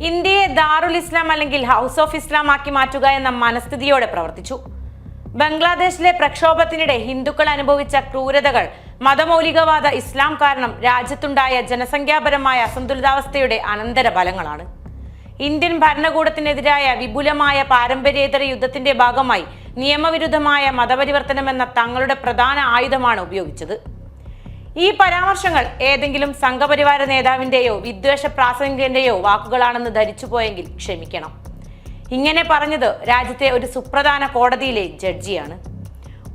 ഇന്ത്യയെ ദാറുൽ ഇസ്ലാം അല്ലെങ്കിൽ house of Islam ആക്കി മാറ്റുക എന്ന മനസ്ഥിതിയോടെ പ്രവർത്തിച്ചു. ബംഗ്ലാദേശിലെ പ്രക്ഷോഭത്തിനിടെ ഹിന്ദുക്കൾ അനുഭവിച്ച ക്രൂരതകൾ മതമൗലികവാദ ഇസ്ലാം കാരണം രാജ്യത്തുണ്ടായ ജനസംഖ്യാപരമായ അസന്തുലിതാവസ്ഥയുടെ അനന്തര ഫലങ്ങളാണ് ഇന്ത്യൻ ഭരണകൂടത്തിനെതിരായ വിപുലമായ പാരമ്പര്യേതര യുദ്ധത്തിന്റെ ഭാഗമായി നിയമവിരുദ്ധമായ മതപരിവർത്തനം എന്ന തങ്ങളുടെ പ്രധാന ആയുധമാണ് ഉപയോഗിച്ചത്. ഈ പരാമർശങ്ങൾ ഏതെങ്കിലും സംഘപരിവാര നേതാവിന്റെയോ വിദ്വേഷ പ്രാസംഗികന്റെയോ വാക്കുകളാണെന്ന് ധരിച്ചു പോയെങ്കിൽ ക്ഷമിക്കണം. ഇങ്ങനെ പറഞ്ഞത് രാജ്യത്തെ ഒരു സുപ്രധാന കോടതിയിലെ ജഡ്ജിയാണ്.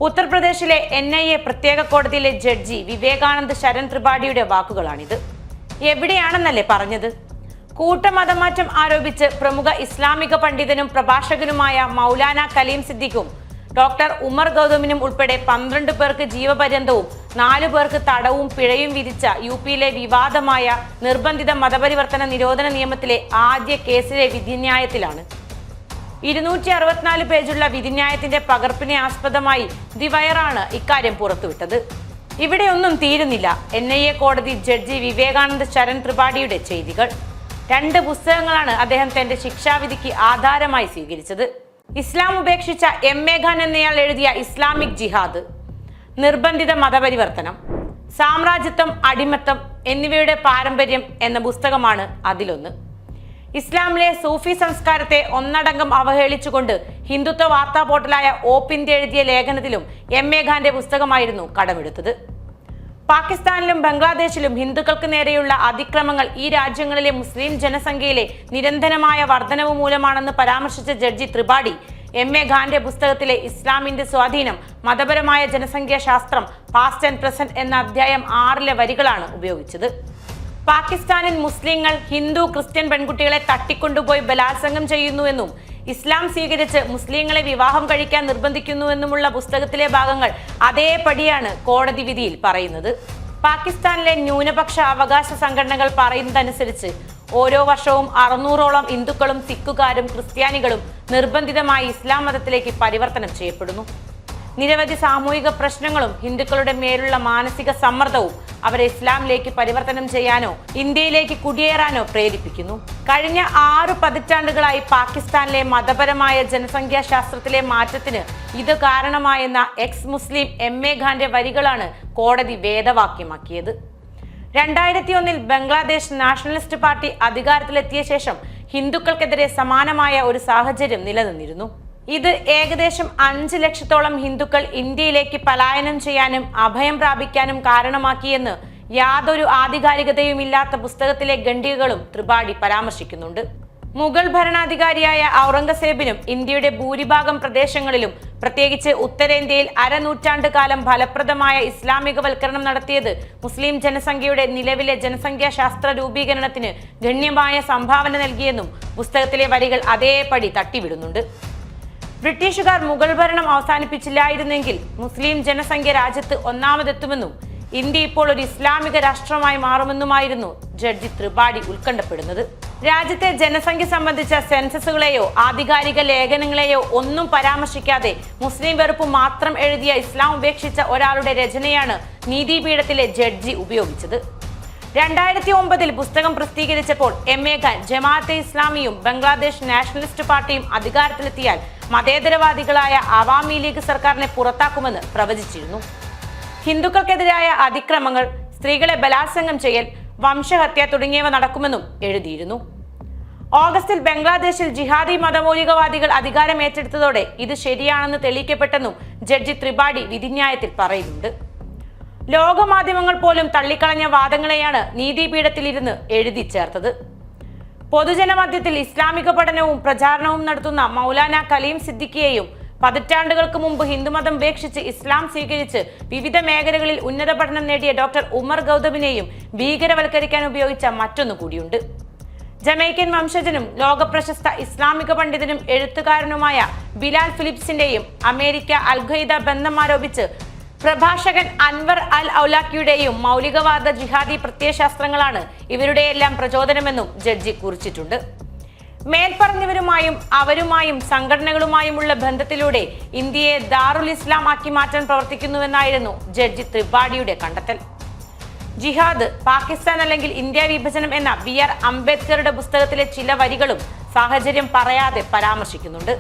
ഉത്തർപ്രദേശിലെ എൻ ഐ എ പ്രത്യേക കോടതിയിലെ ജഡ്ജി വിവേകാനന്ദ് ശരൺ ത്രിപാഠിയുടെ വാക്കുകളാണിത്. എവിടെയാണെന്നല്ലേ പറഞ്ഞത്? കൂട്ടമതമാറ്റം ആരോപിച്ച് പ്രമുഖ ഇസ്ലാമിക പണ്ഡിതനും പ്രഭാഷകനുമായ മൗലാന കലീം സിദ്ദിഖും ഡോക്ടർ ഉമർ ഗൗതമിനും ഉൾപ്പെടെ പന്ത്രണ്ട് പേർക്ക് ജീവപര്യന്തവും നാലു പേർക്ക് തടവും പിഴയും വിധിച്ച യു പിയിലെ വിവാദമായ നിർബന്ധിത മതപരിവർത്തന നിരോധന നിയമത്തിലെ ആദ്യ കേസിലെ വിധിന്യായത്തിലാണ്. ഇരുന്നൂറ്റി അറുപത്തിനാല് പേജുള്ള വിധിന്യായത്തിന്റെ പകർപ്പിനെ ആസ്പദമായി ദി വയറാണ് ഇക്കാര്യം പുറത്തുവിട്ടത്. ഇവിടെയൊന്നും തീരുന്നില്ല. എൻ ഐ എ കോടതി ജഡ്ജി വിവേകാനന്ദ ശരൺ ത്രിപാഠിയുടെ ചെയ്തികൾ. രണ്ട് പുസ്തകങ്ങളാണ് അദ്ദേഹം തന്റെ ശിക്ഷാവിധിക്ക് ആധാരമായി സ്വീകരിച്ചത്. ഇസ്ലാം ഉപേക്ഷിച്ച എം എ ഖാൻ എന്നയാൾ എഴുതിയ ഇസ്ലാമിക് ജിഹാദ് നിർബന്ധിത മതപരിവർത്തനം സാമ്രാജ്യത്വം അടിമത്തം എന്നിവയുടെ പാരമ്പര്യം എന്ന പുസ്തകമാണ് അതിലൊന്ന്. ഇസ്ലാമിലെ സൂഫി സംസ്കാരത്തെ ഒന്നടങ്കം അവഹേളിച്ചുകൊണ്ട് ഹിന്ദുത്വ വാർത്താ പോർട്ടലായ ഓപ്പിന്റെ എഴുതിയ ലേഖനത്തിലും എം എ ഖാന്റെ പുസ്തകമായിരുന്നു കടമെടുത്തത്. പാകിസ്ഥാനിലും ബംഗ്ലാദേശിലും ഹിന്ദുക്കൾക്ക് നേരെയുള്ള അതിക്രമങ്ങൾ ഈ രാജ്യങ്ങളിലെ മുസ്ലിം ജനസംഖ്യയിലെ നിരന്തരമായ വർധനവ് മൂലമാണെന്ന് പരാമർശിച്ച ജഡ്ജി ത്രിപാഠി. എം എ ഖാന്റെ പുസ്തകത്തിലെ ഇസ്ലാമിന്റെ സ്വാധീനം മതപരമായ ജനസംഖ്യാ ശാസ്ത്രം പാസ്റ്റ് ആൻഡ് പ്രസന്റ് എന്ന അധ്യായം ആറിലെ വരികളാണ് ഉപയോഗിച്ചത്. പാകിസ്ഥാനിൽ മുസ്ലിങ്ങൾ ഹിന്ദു ക്രിസ്ത്യൻ പെൺകുട്ടികളെ തട്ടിക്കൊണ്ടുപോയി ബലാത്സംഗം ചെയ്യുന്നുവെന്നും ഇസ്ലാം സ്വീകരിച്ച് മുസ്ലിങ്ങളെ വിവാഹം കഴിക്കാൻ നിർബന്ധിക്കുന്നുവെന്നുമുള്ള പുസ്തകത്തിലെ ഭാഗങ്ങൾ അതേപടിയാണ് കോടതി വിധിയിൽ പറയുന്നത്. പാകിസ്ഥാനിലെ ന്യൂനപക്ഷ അവകാശ സംഘടനകൾ പറയുന്നതനുസരിച്ച് ഓരോ വർഷവും അറുന്നൂറോളം ഹിന്ദുക്കളും സിഖുകാരും ക്രിസ്ത്യാനികളും നിർബന്ധിതമായി ഇസ്ലാം മതത്തിലേക്ക് പരിവർത്തനം ചെയ്യപ്പെടുന്നു. നിരവധി സാമൂഹിക പ്രശ്നങ്ങളും ഹിന്ദുക്കളുടെ മേലുള്ള മാനസിക സമ്മർദ്ദവും അവരെ ഇസ്ലാമിലേക്ക് പരിവർത്തനം ചെയ്യാനോ ഇന്ത്യയിലേക്ക് കുടിയേറാനോ പ്രേരിപ്പിക്കുന്നു. കഴിഞ്ഞ ആറു പതിറ്റാണ്ടുകളായി പാകിസ്ഥാനിലെ മതപരമായ ജനസംഖ്യാശാസ്ത്രത്തിലെ മാറ്റത്തിന് ഇത് കാരണമായെന്ന എക്സ് മുസ്ലിം എം എ ഖാന്റെ വരികളാണ് കോടതി വേദവാക്യമാക്കിയത്. രണ്ടായിരത്തി ഒന്നിൽ ബംഗ്ലാദേശ് നാഷണലിസ്റ്റ് പാർട്ടി അധികാരത്തിലെത്തിയ ശേഷം ഹിന്ദുക്കൾക്കെതിരെ സമാനമായ ഒരു സാഹചര്യം നിലനിന്നിരുന്നു. ഇത് ഏകദേശം അഞ്ച് ലക്ഷത്തോളം ഹിന്ദുക്കൾ ഇന്ത്യയിലേക്ക് പലായനം ചെയ്യാനും അഭയം പ്രാപിക്കാനും കാരണമാക്കിയെന്ന് യാതൊരു ആധികാരികതയും ഇല്ലാത്ത പുസ്തകത്തിലെ ഖണ്ഡികകളും ത്രിപാഠി പരാമർശിക്കുന്നുണ്ട്. മുഗൾ ഭരണാധികാരിയായ ഔറംഗസേബിനും ഇന്ത്യയുടെ ഭൂരിഭാഗം പ്രദേശങ്ങളിലും പ്രത്യേകിച്ച് ഉത്തരേന്ത്യയിൽ അരനൂറ്റാണ്ട് കാലം ഫലപ്രദമായ ഇസ്ലാമികവൽക്കരണം നടത്തിയത് മുസ്ലിം ജനസംഖ്യയുടെ നിലവിലെ ജനസംഖ്യാശാസ്ത്ര രൂപീകരണത്തിന് ഗണ്യമായ സംഭാവന നൽകിയെന്നും പുസ്തകത്തിലെ വരികൾ അതേപടി തട്ടിവിടുന്നുണ്ട്. ബ്രിട്ടീഷുകാർ മുഗൾ ഭരണം അവസാനിപ്പിച്ചില്ലായിരുന്നെങ്കിൽ മുസ്ലിം ജനസംഖ്യ രാജ്യത്ത് ഒന്നാമതെത്തുമെന്നും ഇന്ത്യ ഇപ്പോൾ ഒരു ഇസ്ലാമിക രാഷ്ട്രമായി മാറുമെന്നുമായിരുന്നു ജഡ്ജി ത്രിപാഠി ഉത്കണ്ഠപ്പെടുന്നത്. രാജ്യത്തെ ജനസംഖ്യ സംബന്ധിച്ച സെൻസസുകളെയോ ആധികാരിക ലേഖനങ്ങളെയോ ഒന്നും പരാമർശിക്കാതെ മുസ്ലിം വെറുപ്പ് മാത്രം എഴുതിയ ഇസ്ലാം ഉപേക്ഷിച്ച ഒരാളുടെ രചനയാണ് നീതിപീഠത്തിലെ ജഡ്ജി ഉപയോഗിച്ചത്. രണ്ടായിരത്തി ഒമ്പതിൽ പുസ്തകം പ്രസിദ്ധീകരിച്ചപ്പോൾ എം എ ഖാൻ ജമാഅത്തെ ഇസ്ലാമിയും ബംഗ്ലാദേശ് നാഷണലിസ്റ്റ് പാർട്ടിയും അധികാരത്തിലെത്തിയാൽ മതേതരവാദികളായ അവാമി ലീഗ് സർക്കാരിനെ പുറത്താക്കുമെന്ന് പ്രവചിച്ചിരുന്നു. ഹിന്ദുക്കൾക്കെതിരായ അതിക്രമങ്ങൾ സ്ത്രീകളെ ബലാത്സംഗം ചെയ്യൽ വംശഹത്യ തുടങ്ങിയവ നടക്കുമെന്നും എഴുതിയിരുന്നു. ഓഗസ്റ്റിൽ ബംഗ്ലാദേശിൽ ജിഹാദി മതമൗലികവാദികൾ അധികാരമേറ്റെടുത്തതോടെ ഇത് ശരിയാണെന്ന് തെളിയിക്കപ്പെട്ടെന്നും ജഡ്ജി ത്രിപാഠി വിധിന്യായത്തിൽ പറയുന്നുണ്ട്. ലോകമാധ്യമങ്ങൾ പോലും തള്ളിക്കളഞ്ഞ വാദങ്ങളെയാണ് നീതിപീഠത്തിലിരുന്ന് എഴുതി ചേർത്തത്. പൊതുജനമധ്യത്തിൽ ഇസ്ലാമിക പഠനവും പ്രചാരണവും നടത്തുന്ന മൗലാന കലീം സിദ്ദിഖിയെയും പതിറ്റാണ്ടുകൾക്ക് മുമ്പ് ഹിന്ദുമതം ഉപേക്ഷിച്ച് ഇസ്ലാം സ്വീകരിച്ച് വിവിധ മേഖലകളിൽ ഉന്നത പഠനം നേടിയ ഡോക്ടർ ഉമർ ഗൗതമിനെയും ഭീകരവൽക്കരിക്കാൻ ഉപയോഗിച്ച മറ്റൊന്നു കൂടിയുണ്ട്. ജമൈക്കൻ വംശജനും ലോകപ്രശസ്ത ഇസ്ലാമിക പണ്ഡിതനും എഴുത്തുകാരനുമായ ബിലാൽ ഫിലിപ്സിന്റെയും അമേരിക്ക അൽഖയ്ദ ബന്ധം ആരോപിച്ച് പ്രഭാഷകൻ അൻവർ അൽ ഔലാക്കിയുടെയും മൗലികവാദ ജിഹാദി പ്രത്യയശാസ്ത്രങ്ങളാണ് ഇവരുടെയെല്ലാം പ്രചോദനമെന്നും ജഡ്ജി കുറിച്ചിട്ടുണ്ട്. മേൽപ്പറഞ്ഞവരുമായും അവരുമായും സംഘടനകളുമായുമുള്ള ബന്ധത്തിലൂടെ ഇന്ത്യയെ ദാറുൽ ഇസ്ലാം ആക്കി മാറ്റാൻ പ്രവർത്തിക്കുന്നുവെന്നായിരുന്നു ജഡ്ജി ത്രിപാഠിയുടെ കണ്ടെത്തൽ. ജിഹാദ് പാകിസ്ഥാൻ അല്ലെങ്കിൽ ഇന്ത്യ വിഭജനം എന്ന ബി ആർ അംബേദ്കറുടെ പുസ്തകത്തിലെ ചില വരികളും സാഹചര്യം പറയാതെ പരാമർശിക്കുന്നുണ്ട്.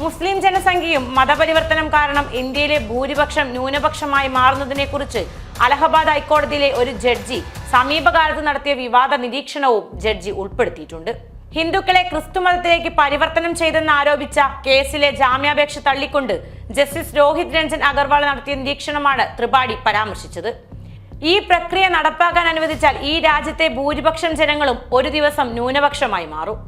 മുസ്ലിം ജനസംഖ്യയും മതപരിവർത്തനം കാരണം ഇന്ത്യയിലെ ഭൂരിപക്ഷം ന്യൂനപക്ഷമായി മാറുന്നതിനെക്കുറിച്ച് അലഹബാദ് ഹൈക്കോടതിയിലെ ഒരു ജഡ്ജി സമീപകാലത്ത് നടത്തിയ വിവാദ നിരീക്ഷണവും ജഡ്ജി ഉൾപ്പെടുത്തിയിട്ടുണ്ട്. ഹിന്ദുക്കളെ ക്രിസ്തുമതത്തിലേക്ക് പരിവർത്തനം ചെയ്തെന്ന് ആരോപിച്ച കേസിലെ ജാമ്യാപേക്ഷ തള്ളിക്കൊണ്ട് ജസ്റ്റിസ് രോഹിത് രഞ്ജൻ അഗർവാൾ നടത്തിയ നിരീക്ഷണമാണ് ത്രിപാഠി പരാമർശിച്ചത്. ഈ പ്രക്രിയ നടപ്പാക്കാൻ അനുവദിച്ചാൽ ഈ രാജ്യത്തെ ഭൂരിപക്ഷം ജനങ്ങളും ഒരു ദിവസം ന്യൂനപക്ഷമായി മാറും.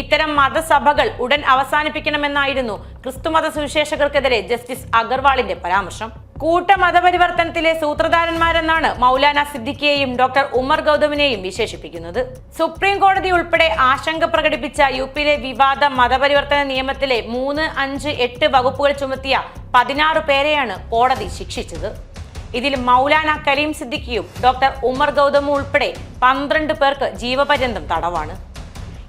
ഇത്തരം മതസഭകൾ ഉടൻ അവസാനിപ്പിക്കണമെന്നായിരുന്നു ക്രിസ്തുമത സുവിശേഷകർക്കെതിരെ ജസ്റ്റിസ് അഗർവാളിന്റെ പരാമർശം. കൂട്ട മതപരിവർത്തനത്തിലെ സൂത്രധാരന്മാരെന്നാണ് മൗലാന സിദ്ദിഖിയെയും ഡോക്ടർ ഉമർ ഗൗതമിനെയും വിശേഷിപ്പിക്കുന്നത്. സുപ്രീം കോടതി ഉൾപ്പെടെ ആശങ്ക പ്രകടിപ്പിച്ച യു പിയിലെ വിവാദ മതപരിവർത്തന നിയമത്തിലെ മൂന്ന് അഞ്ച് എട്ട് വകുപ്പുകൾ ചുമത്തിയ പതിനാറ് പേരെയാണ് കോടതി ശിക്ഷിച്ചത്. ഇതിൽ മൗലാന കരീം സിദ്ദിഖിയും ഡോക്ടർ ഉമർ ഗൗതമും ഉൾപ്പെടെ പന്ത്രണ്ട് പേർക്ക് ജീവപര്യന്തം തടവാണ്.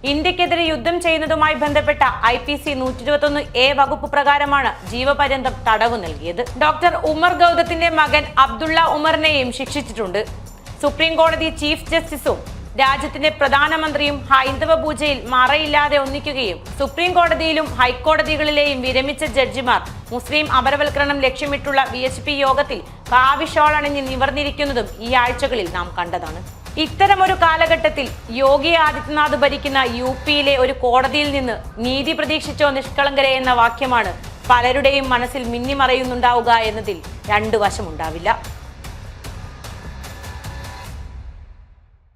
ഇന്ത്യക്കെതിരെ യുദ്ധം ചെയ്യുന്നതുമായി ബന്ധപ്പെട്ട ഐ പി സി നൂറ്റി ഇരുപത്തൊന്ന് എ വകുപ്പ് പ്രകാരമാണ് ജീവപര്യന്തം തടവ് നൽകിയത്. ഡോക്ടർ ഉമർ ഗൗതത്തിന്റെ മകൻ അബ്ദുള്ള ഉമറിനെയും ശിക്ഷിച്ചിട്ടുണ്ട്. സുപ്രീം കോടതി ചീഫ് ജസ്റ്റിസും രാജ്യത്തിന്റെ പ്രധാനമന്ത്രിയും ഹൈന്ദവ പൂജയിൽ മറയില്ലാതെ ഒന്നിക്കുകയും സുപ്രീം കോടതിയിലും ഹൈക്കോടതികളിലെയും വിരമിച്ച ജഡ്ജിമാർ മുസ്ലിം അപരവൽക്കരണം ലക്ഷ്യമിട്ടുള്ള പി യോഗത്തിൽ കാവിഷോളണിഞ്ഞ് നിവർന്നിരിക്കുന്നതും ഈ ആഴ്ചകളിൽ നാം കണ്ടതാണ്. ഇത്തരമൊരു കാലഘട്ടത്തിൽ യോഗി ആദിത്യനാഥ് ഭരിക്കുന്ന യു പിയിലെ ഒരു കോടതിയിൽ നിന്ന് നീതി പ്രതീക്ഷിച്ചോ നിഷ്കളങ്കരെ എന്ന വാക്യമാണ് പലരുടെയും മനസ്സിൽ മിന്നിമറയുന്നുണ്ടാവുക എന്നതിൽ രണ്ടു വശമുണ്ടാവില്ല.